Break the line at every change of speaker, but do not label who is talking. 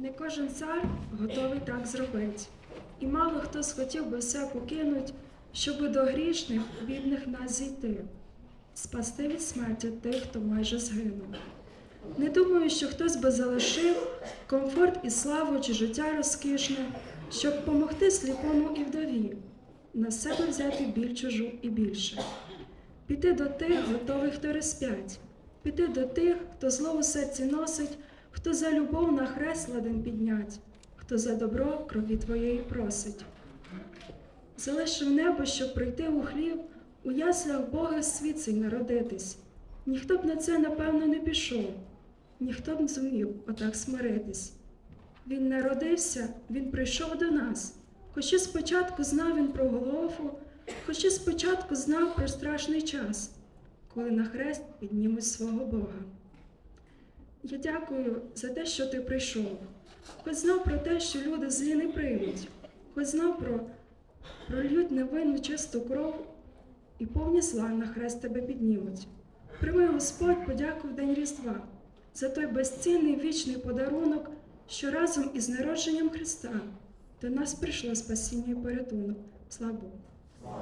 Не кожен цар готовий так зробити. І мало хто схотів би все покинуть, щоби до грішних, бідних нас зійти, спасти від смерті тих, хто майже згинув. Не думаю, що хтось би залишив комфорт і славу чи життя розкішне, щоб помогти сліпому і вдові, на себе взяти біль чужу і більше. Піти до тих, готових, хто розп'ять, піти до тих, хто зло у серці носить, хто за любов на хрест ладен піднять, хто за добро крові твоєї просить. Залишив небо, щоб прийти у хліб, у яслях Бога світ цей народитись. Ніхто б на це, напевно, не пішов, ніхто б не зумів отак смиритись. Він народився, він прийшов до нас, хоч і спочатку знав він про Голгофу, хоч і спочатку знав про страшний час, коли на хрест піднімуть свого Бога. Я дякую за те, що ти прийшов, хоч знав про те, що люди злі не приймуть, хоч знав про прольють невинну чисту кров і повні зла на хрест тебе піднімуть. Прийми, Господь, подяку в день Різдва за той безцінний вічний подарунок, що разом із народженням Христа до нас прийшло спасіння і порятунок. Слава Богу!